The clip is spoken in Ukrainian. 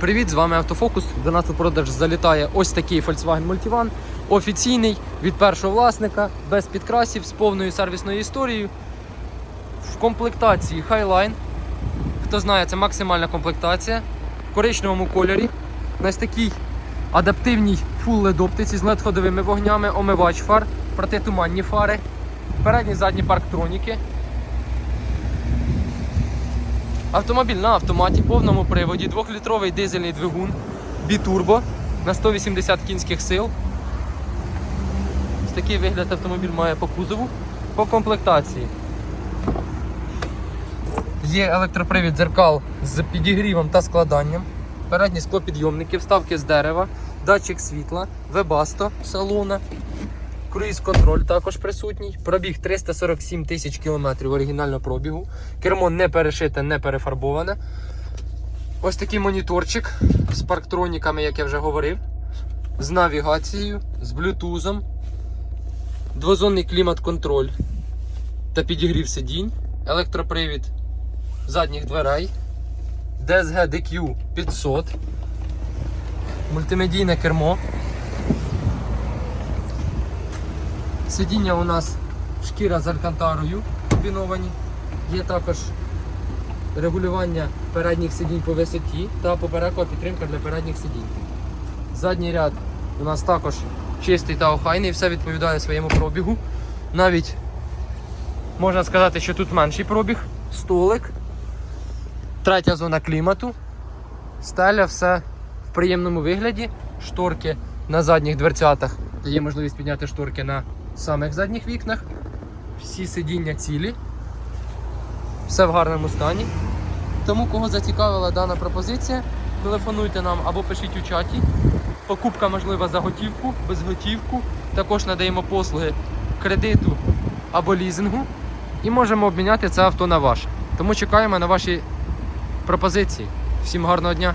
Привіт, з вами Автофокус. До нас у продаж залітає ось такий Volkswagen Multivan. Офіційний від першого власника, без підкрасів, з повною сервісною історією. В комплектації Highline. Хто знає, це максимальна комплектація. В коричневому кольорі. На ось такій адаптивній LED оптиці з LED ходовими вогнями, омивач фар, протитуманні фари, передні задні парктроніки. Автомобіль на автоматі, повному приводі, 2-літровий дизельний двигун, бітурбо на 180 кінських сил. Ось такий вигляд автомобіль має по кузову, по комплектації. Є електропривід дзеркал з підігрівом та складанням, передні склопідйомники, вставки з дерева, датчик світла, вебасто салона, Круїз-контроль також присутній. Пробіг 347 тисяч кілометрів оригінального пробігу. Кермо не перешите, не перефарбоване. Ось такий моніторчик з парктроніками, як я вже говорив. З навігацією, з блютузом. Двозонний клімат-контроль та підігрів сидінь. Електропривід задніх дверей. DSG DQ 500. Мультимедійне кермо. Сидіння у нас шкіра з алькантарою комбіновані. Є також регулювання передніх сидінь по висоті та поперекова підтримка для передніх сидінь. Задній ряд у нас також чистий та охайний, все відповідає своєму пробігу. Навіть можна сказати, що тут менший пробіг, столик, третя зона клімату, стеля, все в приємному вигляді, шторки на задніх дверцятах. Є можливість підняти шторки на самих задніх вікнах. Всі сидіння цілі. Все в гарному стані. Тому, кого зацікавила дана пропозиція, телефонуйте нам або пишіть у чаті. Покупка можлива за готівку, без готівку. Також надаємо послуги кредиту або лізингу. І можемо обміняти це авто на ваше. Тому чекаємо на ваші пропозиції. Всім гарного дня!